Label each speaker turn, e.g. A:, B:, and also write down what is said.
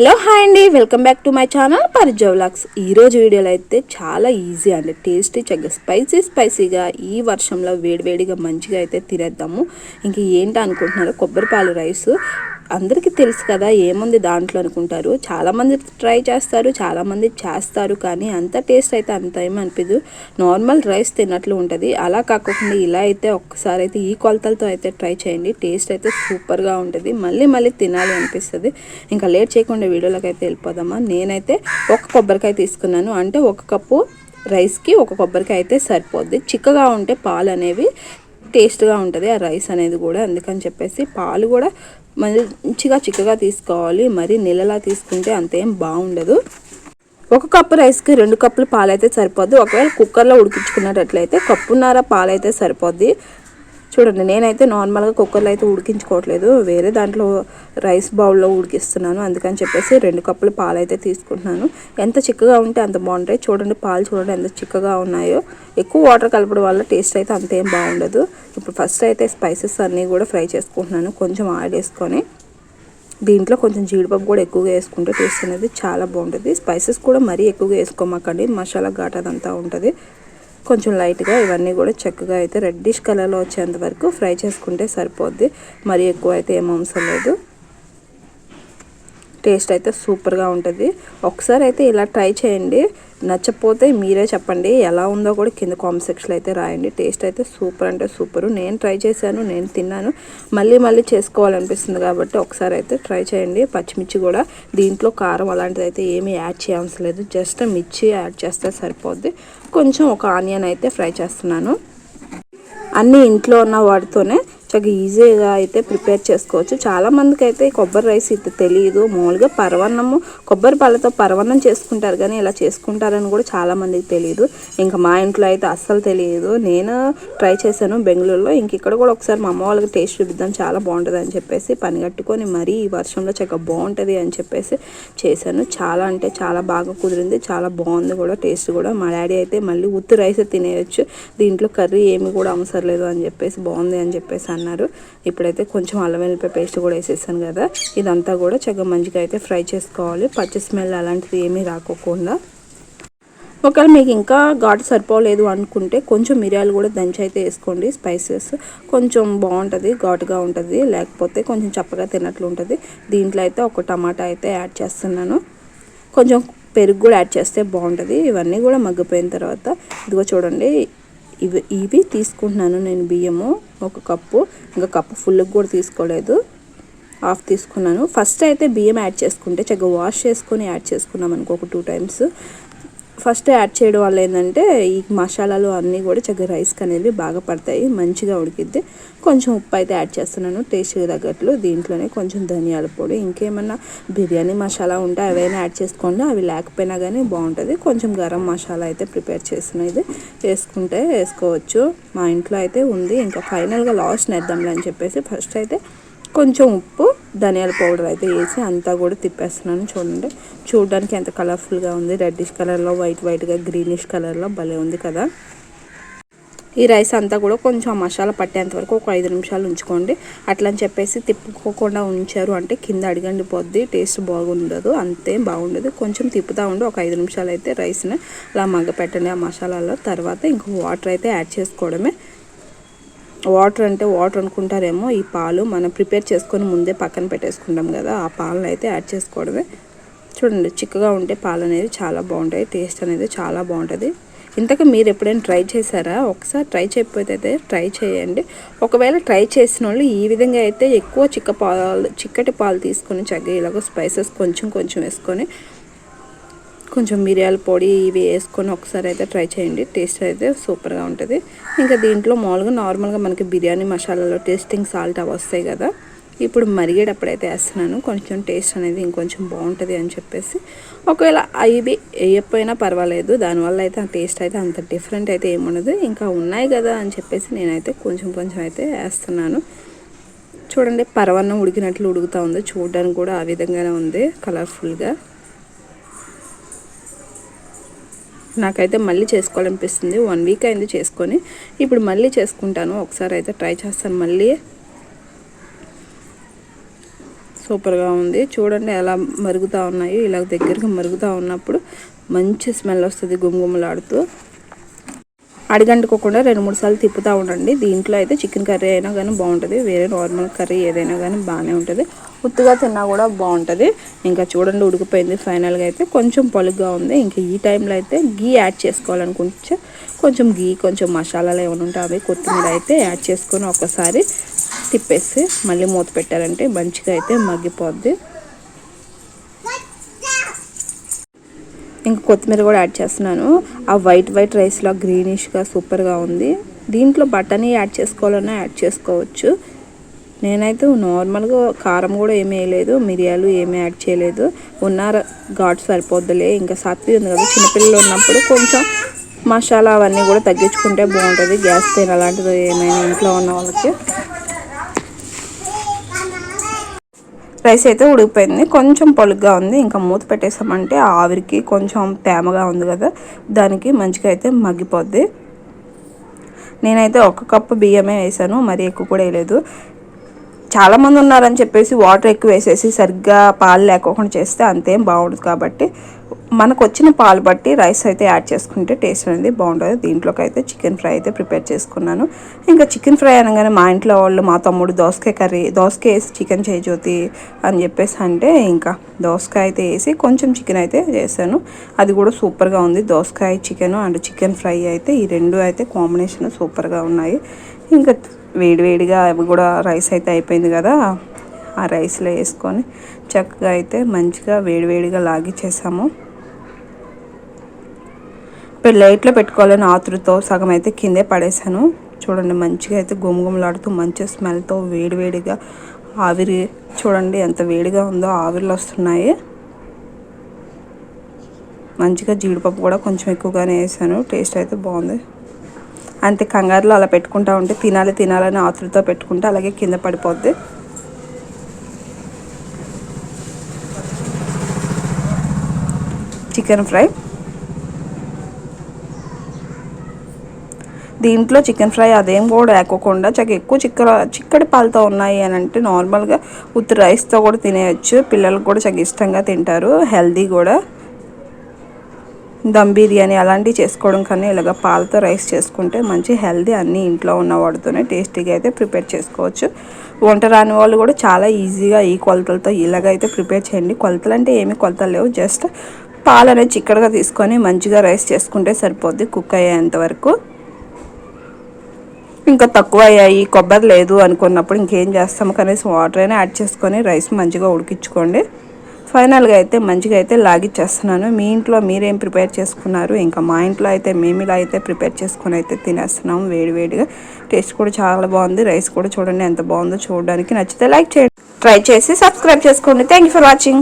A: Hello hi అండి welcome back to my channel పరిజవ్ vlogs. ఈరోజు వీడియోలో అయితే చాలా ఈజీ అండి టేస్టీ చక్కగా స్పైసీ స్పైసీగా ఈ వర్షంలో వేడివేడిగా మంచిగా అయితే తినేద్దాము. ఇంక ఏంటి అనుకుంటున్నారు కొబ్బరి పాలు రైస్ అందరికీ తెలుసు కదా ఏముంది దాంట్లో అనుకుంటారు. చాలామంది ట్రై చేస్తారు చాలామంది చేస్తారు కానీ అంత టేస్ట్ అయితే అంత ఏమి అనిపించదు నార్మల్ రైస్ తిన్నట్లు ఉంటుంది. అలా కాకుండా ఇలా అయితే ఒక్కసారి అయితే ఈ కొలతలతో అయితే ట్రై చేయండి. టేస్ట్ అయితే సూపర్గా ఉంటుంది. మళ్ళీ మళ్ళీ తినాలి అనిపిస్తుంది. ఇంకా లేట్ చేయకుండా వీడియోలోకి అయితే వెళ్ళిపోదామా? నేనైతే ఒక కొబ్బరికాయ తీసుకున్నాను. అంటే ఒక కప్పు రైస్కి ఒక కొబ్బరికాయ అయితే సరిపోద్ది. చిక్కగా ఉంటే పాలు అనేవి టేస్ట్గా ఉంటుంది. ఆ రైస్ అనేది కూడా అందుకని చెప్పేసి పాలు కూడా మంచిగా చిక్కగా తీసుకోవాలి. మరి నీళ్ళలా తీసుకుంటే అంతేం బాగుండదు. ఒక కప్పు రైస్కి రెండు కప్పులు పాలైతే సరిపోద్ది. ఒకవేళ కుక్కర్లో ఉడికించుకున్నట్లయితే కప్పున్నర పాలైతే సరిపోద్ది. చూడండి నేనైతే నార్మల్గా కుక్కర్లో అయితే ఉడికించుకోవట్లేదు. వేరే దాంట్లో రైస్ బౌల్లో ఉడికిస్తున్నాను. అందుకని చెప్పేసి రెండు కప్పులు పాలు అయితే తీసుకుంటున్నాను. ఎంత చిక్కగా ఉంటే అంత బాగుంటాయి. చూడండి పాలు చూడండి ఎంత చిక్కగా ఉన్నాయో. ఎక్కువ వాటర్ కలపడం వల్ల టేస్ట్ అయితే అంతేం బాగుండదు. ఇప్పుడు ఫస్ట్ అయితే స్పైసెస్ అన్నీ కూడా ఫ్రై చేసుకుంటున్నాను. కొంచెం ఆయిల్ వేసుకొని. దీంట్లో కొంచెం జీడిపప్పు కూడా ఎక్కువగా వేసుకుంటే టేస్ట్ అనేది చాలా బాగుంటుంది. స్పైసెస్ కూడా మరీ ఎక్కువగా వేసుకోమాకండి. మసాలా ఘాట్ అదంతా ఉంటుంది. కొంచెం లైట్గా ఇవన్నీ కూడా చక్కగా అయితే రెడ్డిష్ కలర్లో వచ్చేంత వరకు ఫ్రై చేసుకుంటే సరిపోద్ది. మరీ ఎక్కువ అయితే ఏం అవసరం లేదు. టేస్ట్ అయితే సూపర్గా ఉంటుంది. ఒకసారి అయితే ఇలా ట్రై చేయండి. నచ్చపోతే మీరే చెప్పండి. ఎలా ఉందో కూడా కింద కామెంట్ సెక్షన్లో అయితే రాయండి. టేస్ట్ అయితే సూపర్ అంటే సూపర్. నేను ట్రై చేశాను నేను తిన్నాను. మళ్ళీ మళ్ళీ చేసుకోవాలనిపిస్తుంది కాబట్టి ఒకసారి అయితే ట్రై చేయండి. పచ్చిమిర్చి కూడా దీంట్లో కారం అలాంటిది అయితే ఏమీ యాడ్ చేయాల్సిన లేదు జస్ట్ మిర్చి యాడ్ చేస్తే సరిపోద్ది. కొంచెం ఒక ఆనియన్ అయితే ఫ్రై చేస్తున్నాను. అన్నీ ఇంట్లో ఉన్న వాటితోనే చక్కగా ఈజీగా అయితే ప్రిపేర్ చేసుకోవచ్చు. చాలా మందికి అయితే కొబ్బరి రైస్ ఇది తెలియదు మామూలుగా పరవన్నము కొబ్బరి పాలతో పరవన్నం చేసుకుంటారు కానీ ఇలా చేసుకుంటారని కూడా చాలా మందికి తెలియదు ఇంకా మా ఇంట్లో అయితే అస్సలు తెలియదు నేను ట్రై చేశాను బెంగళూరులో. ఇంక ఇక్కడ కూడా ఒకసారి మా అమ్మ వాళ్ళకి టేస్ట్ చూపిద్దాం చాలా బాగుంటుంది అని చెప్పేసి పని కట్టుకొని మరీ ఈ వర్షంలో చక్కగా బాగుంటుంది అని చెప్పేసి చేశాను. చాలా అంటే చాలా బాగా కుదిరింది చాలా బాగుంది కూడా టేస్ట్ కూడా. మా డాడీ అయితే మళ్ళీ ఉత్తి రైస్ తినేయచ్చు. దీంట్లో కర్రీ ఏమి కూడా అవసరం లేదు అని చెప్పేసి బాగుంది అని చెప్పేసి అన్నారు. ఇప్పుడైతే కొంచెం అల్లం వెల్లిపాయ పేస్ట్ కూడా వేసేసాను కదా. ఇదంతా కూడా చక్కగా మంచిగా అయితే ఫ్రై చేసుకోవాలి. పచ్చి స్మెల్ అలాంటిది ఏమీ రాకోకుండా. ఒకవేళ మీకు ఇంకా ఘాటు సరిపోలేదు అనుకుంటే కొంచెం మిరియాలు కూడా దంచి అయితే వేసుకోండి. స్పైసెస్ కొంచెం బాగుంటుంది ఘాటుగా ఉంటుంది. లేకపోతే కొంచెం చప్పగా తిన్నట్లు ఉంటుంది. దీంట్లో అయితే ఒక టమాటా అయితే యాడ్ చేస్తున్నాను. కొంచెం పెరుగు కూడా యాడ్ చేస్తే బాగుంటుంది. ఇవన్నీ కూడా మగ్గిపోయిన తర్వాత ఇదిగో చూడండి ఇవి ఇవి తీసుకుంటున్నాను నేను బియ్యము ఒక కప్పు. ఇంకా కప్పు ఫుల్కి కూడా తీసుకోలేదు. హాఫ్ తీసుకున్నాను. ఫస్ట్ అయితే బియ్యం యాడ్ చేసుకుంటే చక్కగా వాష్ చేసుకొని యాడ్ చేసుకున్నాం అనుకో ఒక టూ టైమ్స్ ఫస్ట్ యాడ్ చేయడం వల్ల ఏంటంటే ఈ మసాలాలు అన్నీ కూడా చక్కగా రైస్కి అనేవి బాగా పడతాయి మంచిగా ఉడికిద్ది. కొంచెం ఉప్పు అయితే యాడ్ చేస్తున్నాను టేస్ట్కి తగ్గట్లు. దీంట్లోనే కొంచెం ధనియాల పొడి ఇంకేమన్నా బిర్యానీ మసాలా ఉంటే అవైనా యాడ్ చేసుకోండి. అవి లేకపోయినా కానీ బాగుంటుంది. కొంచెం గరం మసాలా అయితే ప్రిపేర్ చేసిన ఇది వేసుకుంటే వేసుకోవచ్చు. మా ఇంట్లో అయితే ఉంది. ఇంకా ఫైనల్గా లాస్ట్ నేద్దాంలే అని చెప్పేసి ఫస్ట్ అయితే కొంచెం ఉప్పు ధనియాల పౌడర్ అయితే వేసి అంతా కూడా తిప్పేస్తున్నాను చూడండి. చూడడానికి ఎంత కలర్ఫుల్గా ఉంది. రెడ్డిష్ కలర్లో వైట్ వైట్గా గ్రీనిష్ కలర్లో భలే ఉంది కదా. ఈ రైస్ అంతా కూడా కొంచెం మసాలా పట్టేంత వరకు ఒక ఐదు నిమిషాలు ఉంచుకోండి. అట్లా అని చెప్పేసి తిప్పుకోకుండా ఉంచారు అంటే కింద అడిగండి పోద్ది. టేస్ట్ బాగుండదు అంతే బాగుండదు. కొంచెం తిప్పుతూ ఉండి ఒక ఐదు నిమిషాలు అయితే రైస్ని అలా మగ్గ పెట్టండి ఆ మసాలాలో. తర్వాత ఇంకో వాటర్ అయితే యాడ్ చేసుకోవడమే. వాటర్ అంటే వాటర్ అనుకుంటారేమో ఈ పాలు మనం ప్రిపేర్ చేసుకొని ముందే పక్కన పెట్టేసుకుంటాం కదా ఆ పాలను అయితే యాడ్ చేసుకోవడమే. చూడండి చిక్కగా ఉంటే పాలు అనేది చాలా బాగుంటాయి టేస్ట్ అనేది చాలా బాగుంటుంది. ఇంతకు మీరు ఎప్పుడైనా ట్రై చేశారా? ఒకసారి ట్రై చేయకపోతే అయితే ట్రై చేయండి. ఒకవేళ ట్రై చేసిన వాళ్ళు ఈ విధంగా అయితే ఎక్కువ చిక్క పాలు చిక్కటి పాలు తీసుకొని చక్కగా ఇలాగ స్పైసెస్ కొంచెం కొంచెం వేసుకొని కొంచెం మిరియాల పొడి ఇవి వేసుకొని ఒకసారి అయితే ట్రై చేయండి. టేస్ట్ అయితే సూపర్గా ఉంటుంది. ఇంకా దీంట్లో మామూలుగా నార్మల్గా మనకి బిర్యానీ మసాలాలో టేస్టింగ్ సాల్ట్ అవి వస్తాయి కదా. ఇప్పుడు మరిగేటప్పుడు అయితే వేస్తున్నాను. కొంచెం టేస్ట్ అనేది ఇంకొంచెం బాగుంటుంది అని చెప్పేసి. ఒకవేళ ఇవి వేయకపోయినా పర్వాలేదు. దానివల్ల అయితే ఆ టేస్ట్ అయితే అంత డిఫరెంట్ అయితే ఏముండదు ఇంకా ఉన్నాయి కదా అని చెప్పేసి నేనైతే కొంచెం కొంచెం అయితే వేస్తున్నాను. చూడండి పరవన్నం ఉడికినట్లు ఉడుకుతూ ఉంది. చూడడానికి కూడా ఆ విధంగానే ఉంది. కలర్ఫుల్గా. నాకైతే మళ్ళీ చేసుకోవాలనిపిస్తుంది. వన్ వీక్ అయింది చేసుకొని. ఇప్పుడు మళ్ళీ చేసుకుంటాను. ఒకసారి అయితే ట్రై చేస్తాను మళ్ళీ. సూపర్గా ఉంది. చూడండి ఎలా మరుగుతూ ఉన్నాయి. ఇలా దగ్గరగా మరుగుతూ ఉన్నప్పుడు మంచి స్మెల్ వస్తుంది గుమ్గుమలాడుతూ. అడిగంటుకోకుండా రెండు మూడు సార్లు తిప్పుతూ ఉండండి. దీంట్లో అయితే చికెన్ కర్రీ అయినా కానీ బాగుంటుంది. వేరే నార్మల్ కర్రీ ఏదైనా కానీ బాగానే ఉంటుంది. ఉత్తుగా తిన్నా కూడా బాగుంటుంది. ఇంకా చూడండి ఉడికిపోయింది. ఫైనల్గా అయితే కొంచెం పొలుగ్గా ఉంది. ఇంకా ఈ టైంలో అయితే గీ యాడ్ చేసుకోవాలనుకుంటే కొంచెం గీ కొంచెం మసాలాలు ఏమైనా ఉంటే అవి కొత్తిమీర అయితే యాడ్ చేసుకొని ఒకసారి తిప్పేసి మళ్ళీ మూత పెట్టారంటే మంచిగా అయితే మగ్గిపోద్ది. ఇంకా కొత్తిమీర కూడా యాడ్ చేస్తున్నాను. ఆ వైట్ వైట్ రైస్లో గ్రీనిష్గా సూపర్గా ఉంది. దీంట్లో బటనీ యాడ్ చేసుకోవాలన్నా యాడ్ చేసుకోవచ్చు. నేనైతే నార్మల్గా కారం కూడా ఏమీ వేయలేదు మిరియాలు ఏమీ యాడ్ చేయలేదు. ఉన్న ఘాట్ సరిపోద్దులే. ఇంకా సత్తి ఉంది కదా చిన్నపిల్లలు ఉన్నప్పుడు కొంచెం మసాలా అవన్నీ కూడా తగ్గించుకుంటే బాగుంటుంది. గ్యాస్ పెయిన్ అలాంటిది ఏమైనా ఇంట్లో ఉన్న వాళ్ళకి. రైస్ అయితే ఉడికిపోయింది. కొంచెం పొలుగ్గా ఉంది. ఇంకా మూత పెట్టేసామంటే ఆవిరికి కొంచెం తేమగా ఉంది కదా. దానికి మంచిగా అయితే మగ్గిపోద్ది. నేనైతే ఒక కప్పు బియ్యమే వేసాను. మరి ఎక్కువ కూడా వేయలేదు. చాలామంది ఉన్నారని చెప్పేసి వాటర్ ఎక్కువ వేసేసి సరిగ్గా పాలు లేకోకుండా చేస్తే అంతేం బాగుండదు కాబట్టి మనకు వచ్చిన పాలు బట్టి రైస్ అయితే యాడ్ చేసుకుంటే టేస్ట్ అనేది బాగుంటుంది. దీంట్లోకి అయితే చికెన్ ఫ్రై అయితే ప్రిపేర్ చేసుకున్నాను. ఇంకా చికెన్ ఫ్రై అనగానే మా ఇంట్లో వాళ్ళు మా తమ్ముడు దోసకాయ కర్రీ దోసకాయ వేసి చికెన్ చేయజ్యోతి అని చెప్పేసి అంటే ఇంకా దోసకాయ అయితే వేసి కొంచెం చికెన్ అయితే చేశాను. అది కూడా సూపర్గా ఉంది. దోసకాయ చికెన్ అండ్ చికెన్ ఫ్రై అయితే ఈ రెండు అయితే కాంబినేషన్ సూపర్గా ఉన్నాయి. ఇంకా వేడివేడిగా అవి కూడా రైస్ అయితే అయిపోయింది కదా ఆ రైస్లో వేసుకొని చక్కగా అయితే మంచిగా వేడివేడిగా లాగిచ్చేసాము. లైట్లో పెట్టుకోవాలని ఆతురుతో సగం అయితే కిందే పడేసాను చూడండి మంచిగా అయితే గుమగుమలాడుతూ మంచి స్మెల్తో వేడివేడిగా ఆవిరి చూడండి ఎంత వేడిగా ఉందో ఆవిర్లు వస్తున్నాయి. మంచిగా జీడిపప్పు కూడా కొంచెం ఎక్కువగానే వేసాను టేస్ట్ అయితే బాగుంది. అంతే కంగారులో అలా పెట్టుకుంటా ఉంటే తినాలి తినాలని ఆతులతో పెట్టుకుంటే అలాగే కింద పడిపోద్ది. Chicken fry. దీంట్లో చికెన్ ఫ్రై అదేం కూడా లేకోకుండా చక్క ఎక్కువ చిక్క చిక్కడి పాలతో ఉన్నాయి అని అంటే నార్మల్గా ఉత్తి రైస్తో కూడా తినేయచ్చు. పిల్లలకు కూడా చక్క ఇష్టంగా తింటారు. హెల్దీ కూడా. దమ్ బిర్యానీ అలాంటివి చేసుకోవడం కన్నా ఇలాగ పాలతో రైస్ చేసుకుంటే మంచి హెల్దీ అన్నీ ఇంట్లో ఉన్న వాటితోనే టేస్టీగా అయితే ప్రిపేర్ చేసుకోవచ్చు. వంట రాని వాళ్ళు కూడా చాలా ఈజీగా ఈ కొలతలతో ఇలాగైతే ప్రిపేర్ చేయండి. కొలతలు అంటే ఏమి కొలతలు లేవు. జస్ట్ పాలు అనేది చిక్కడగా తీసుకొని మంచిగా రైస్ చేసుకుంటే సరిపోద్ది కుక్ అయ్యేంత వరకు. ఇంకా తక్కువ అయ్యాయి కొబ్బరి లేదు అనుకున్నప్పుడు ఇంకేం చేస్తాము కనీసం వాటర్ అయినా యాడ్ చేసుకొని రైస్ మంచిగా ఉడికించుకోండి. ఫైనల్గా అయితే మంచిగా అయితే లాగిచ్చేస్తున్నాను. మీ ఇంట్లో మీరేం ప్రిపేర్ చేసుకున్నారు? ఇంకా మా ఇంట్లో అయితే మేము ఇలా అయితే ప్రిపేర్ చేసుకొని అయితే తినేస్తున్నాము వేడివేడిగా టేస్ట్ కూడా చాలా బాగుంది. రైస్ కూడా చూడండి ఎంత బాగుందో చూడడానికి నచ్చితే లైక్ చేయండి. ట్రై చేసి సబ్స్క్రైబ్ చేసుకోండి. Thank for watching